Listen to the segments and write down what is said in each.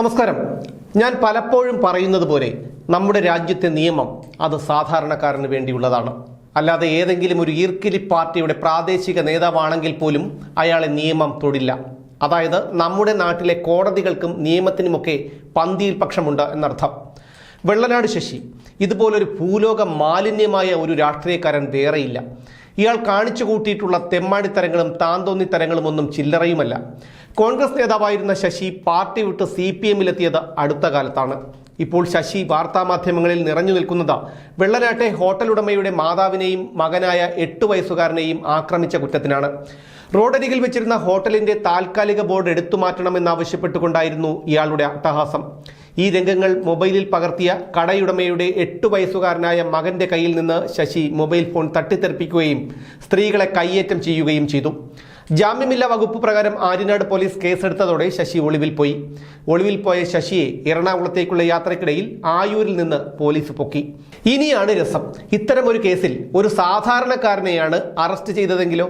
നമസ്കാരം. ഞാൻ പലപ്പോഴും പറയുന്നത് പോലെ നമ്മുടെ രാജ്യത്തെ നിയമം അത് സാധാരണക്കാരന് വേണ്ടിയുള്ളതാണ്. അല്ലാതെ ഏതെങ്കിലും ഒരു ഈർക്കിലി പാർട്ടിയുടെ പ്രാദേശിക നേതാവാണെങ്കിൽ പോലും അയാളെ നിയമം തൊടില്ല. അതായത് നമ്മുടെ നാട്ടിലെ കോടതികൾക്കും നിയമത്തിനുമൊക്കെ പന്തിയിൽ പക്ഷമുണ്ട് എന്നർത്ഥം. വെള്ളനാട് ശശി ഇതുപോലൊരു ഭൂലോക മാലിന്യമായ ഒരു രാഷ്ട്രീയക്കാരൻ വേറെയില്ല. ഇയാൾ കാണിച്ചു കൂട്ടിയിട്ടുള്ള തെമ്മാടിത്തരങ്ങളും താന്തോന്നിത്തരങ്ങളും ഒന്നും ചില്ലറയുമല്ല. കോൺഗ്രസ് നേതാവായിരുന്ന ശശി പാർട്ടി വിട്ട് സി പി എമ്മിലെത്തിയത് അടുത്ത കാലത്താണ്. ഇപ്പോൾ ശശി വാർത്താമാധ്യമങ്ങളിൽ നിറഞ്ഞു നിൽക്കുന്നത് വെള്ളനാട്ടെ ഹോട്ടൽ ഉടമയുടെ മാതാവിനെയും മകനായ എട്ട് വയസ്സുകാരനെയും ആക്രമിച്ച കുറ്റത്തിനാണ്. റോഡരികിൽ വെച്ചിരുന്ന ഹോട്ടലിന്റെ താൽക്കാലിക ബോർഡ് എടുത്തു മാറ്റണമെന്നാവശ്യപ്പെട്ടുകൊണ്ടായിരുന്നു ഇയാളുടെ അട്ടഹാസം. ഈ രംഗങ്ങൾ മൊബൈലിൽ പകർത്തിയ കടയുടമയുടെ എട്ടു വയസ്സുകാരനായ മകന്റെ കയ്യിൽ നിന്ന് ശശി മൊബൈൽ ഫോൺ തട്ടിത്തെറിപ്പിക്കുകയും സ്ത്രീകളെ കയ്യേറ്റം ചെയ്യുകയും ചെയ്തു. ജാമ്യമില്ല വകുപ്പ് പ്രകാരം ആര്യനാട് പോലീസ് കേസെടുത്തതോടെ ശശി ഒളിവിൽ പോയി. ഒളിവിൽ പോയ ശശിയെ എറണാകുളത്തേക്കുള്ള യാത്രക്കിടയിൽ ആയൂരിൽ നിന്ന് പോലീസ് പൊക്കി. ഇനിയാണ് രസം. ഇത്തരം ഒരു കേസിൽ ഒരു സാധാരണക്കാരനെയാണ് അറസ്റ്റ് ചെയ്തതെങ്കിലോ?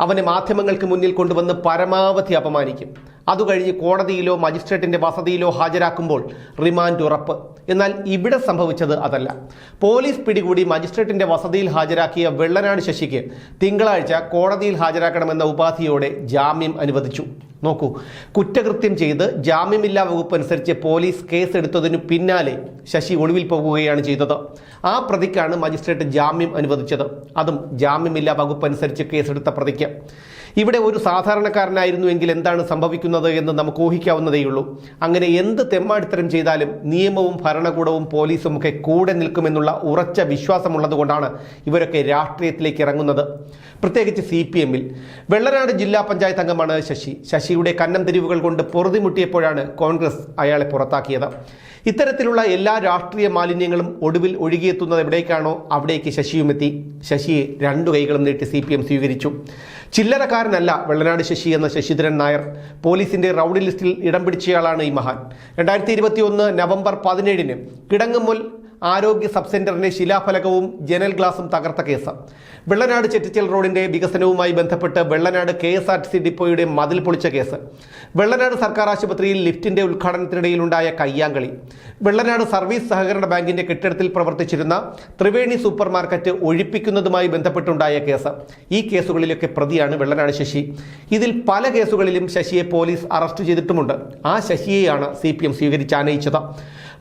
അവനെ മാധ്യമങ്ങൾക്ക് മുന്നിൽ കൊണ്ടുവന്ന് പരമാവധി അപമാനിക്കും. അതുകഴിഞ്ഞ് കോടതിയിലോ മജിസ്ട്രേറ്റിന്റെ വസതിയിലോ ഹാജരാക്കുമ്പോൾ റിമാൻഡ് ഉറപ്പ്. എന്നാൽ ഇവിടെ സംഭവിച്ചത് അതല്ല. പോലീസ് പിടികൂടി മജിസ്ട്രേറ്റിന്റെ വസതിയിൽ ഹാജരാക്കിയ വെള്ളനാട് ശശിക്ക് തിങ്കളാഴ്ച കോടതിയിൽ ഹാജരാക്കണമെന്ന ഉപാധിയോടെ ജാമ്യം അനുവദിച്ചു. നോക്കൂ. കുറ്റകൃത്യം ചെയ്ത് ജാമ്യമില്ലാ വകുപ്പ് അനുസരിച്ച് പോലീസ് കേസെടുത്തതിനു പിന്നാലെ ശശി ഒളിവിൽ പോകുകയാണ് ചെയ്തത്. ആ പ്രതിക്കാണ് മജിസ്ട്രേറ്റ് ജാമ്യം അനുവദിച്ചത്. അതും ജാമ്യമില്ലാ വകുപ്പ് അനുസരിച്ച് കേസെടുത്ത പ്രതിക്ക്. ഇവിടെ ഒരു സാധാരണക്കാരനായിരുന്നുവെങ്കിൽ എന്താണ് സംഭവിക്കുന്നത് എന്ന് നമുക്ക് ഊഹിക്കാവുന്നതേയുള്ളൂ. അങ്ങനെ എന്ത് തെമ്മാടിത്തരം ചെയ്താലും നിയമവും ഭരണകൂടവും പോലീസും ഒക്കെ കൂടെ നിൽക്കുമെന്നുള്ള ഉറച്ച വിശ്വാസമുള്ളതുകൊണ്ടാണ് ഇവരൊക്കെ രാഷ്ട്രീയത്തിലേക്ക് ഇറങ്ങുന്നത്. പ്രത്യേകിച്ച് സി പി എമ്മിൽ. വെള്ളനാട് ജില്ലാ പഞ്ചായത്ത് അംഗമാണ് ശശി. ശശി ശശിയുടെ കന്നം തിരിവുകൾ കൊണ്ട് പൊറുതിമുട്ടിയപ്പോഴാണ് കോൺഗ്രസ് അയാളെ പുറത്താക്കിയത്. ഇത്തരത്തിലുള്ള എല്ലാ രാഷ്ട്രീയ മാലിന്യങ്ങളും ഒടുവിൽ ഒഴുകിയെത്തുന്നത് എവിടേക്കാണോ അവിടേക്ക് ശശിയുമെത്തി. ശശിയെ രണ്ടു കൈകളും നീട്ടി സി പി എം സ്വീകരിച്ചു. ചില്ലറക്കാരനല്ല വെള്ളനാട് ശശി എന്ന ശശിധരൻ നായർ. പോലീസിന്റെ റൌഡി ലിസ്റ്റിൽ ഇടം പിടിച്ചയാളാണ് ഈ മഹാൻ. രണ്ടായിരത്തി ഇരുപത്തി ഒന്ന് നവംബർ പതിനേഴിന് കിടങ്ങുമുൽ ആരോഗ്യ സബ് സെന്ററിന്റെ ശിലാഫലകവും ജനൽ ഗ്ലാസും തകർത്ത കേസ്. വെള്ളനാട് ചെറ്റിച്ചൽ റോഡിന്റെ വികസനവുമായി ബന്ധപ്പെട്ട് Vellanad K S R T C ഡിപ്പോയുടെ മതിൽ പൊളിച്ച കേസ്. വെള്ളനാട് സർക്കാർ ആശുപത്രിയിൽ ലിഫ്റ്റിന്റെ ഉദ്ഘാടനത്തിനിടയിലുണ്ടായ കയ്യാങ്കളി. വെള്ളനാട് സർവീസ് സഹകരണ ബാങ്കിന്റെ കെട്ടിടത്തിൽ പ്രവർത്തിച്ചിരുന്ന ത്രിവേണി സൂപ്പർ മാർക്കറ്റ് ഒഴിപ്പിക്കുന്നതുമായി ബന്ധപ്പെട്ടുണ്ടായ കേസ്. ഈ കേസുകളിലൊക്കെ പ്രതിയാണ് വെള്ളനാട് ശശി. ഇതിൽ പല കേസുകളിലും ശശിയെ പോലീസ് അറസ്റ്റ് ചെയ്തിട്ടുമുണ്ട്. ആ ശശിയെയാണ് സി പി എം സ്വീകരിച്ചാനയിച്ചത്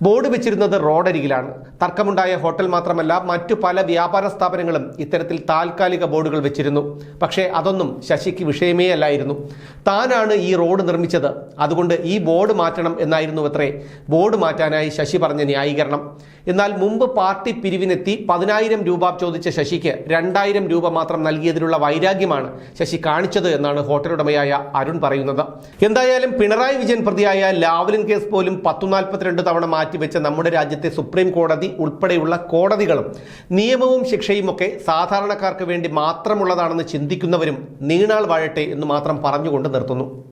ബോർഡ് വെച്ചിരുന്നത് റോഡരികിലാണ്. തർക്കമുണ്ടായ ഹോട്ടൽ മാത്രമല്ല മറ്റു പല വ്യാപാര സ്ഥാപനങ്ങളും ഇത്തരത്തിൽ താൽക്കാലിക ബോർഡുകൾ വെച്ചിരുന്നു. പക്ഷേ അതൊന്നും ശശിക്ക് വിഷയമേ അല്ലായിരുന്നു താനാണ് ഈ റോഡ് നിർമ്മിച്ചത്. അതുകൊണ്ട് ഈ ബോർഡ് മാറ്റണം എന്നായിരുന്നു അത്രേ ബോർഡ് മാറ്റാനായി ശശി പറഞ്ഞ ന്യായീകരണം. എന്നാൽ മുമ്പ് പാർട്ടി പിരിവിനെത്തി പതിനായിരം രൂപ ചോദിച്ച ശശിക്ക് രണ്ടായിരം രൂപ മാത്രം നൽകിയതിലുള്ള വൈരാഗ്യമാണ് ശശി കാണിച്ചത് എന്നാണ് ഹോട്ടൽ ഉടമയായ അരുൺ പറയുന്നത്. എന്തായാലും പിണറായി വിജയൻ പ്രതിയായ ലാവലിൻ കേസ് പോലും പത്തു നാൽപ്പത്തിരണ്ട് തവണ മാറ്റിവെച്ച നമ്മുടെ രാജ്യത്തെ സുപ്രീം കോടതി ഉൾപ്പെടെയുള്ള കോടതികളും നിയമവും ശിക്ഷയും ഒക്കെ സാധാരണക്കാർക്ക് വേണ്ടി മാത്രമുള്ളതാണെന്ന് ചിന്തിക്കുന്നവരും നീണാൾ വാഴട്ടെ എന്ന് മാത്രം പറഞ്ഞുകൊണ്ട് നിർത്തുന്നു.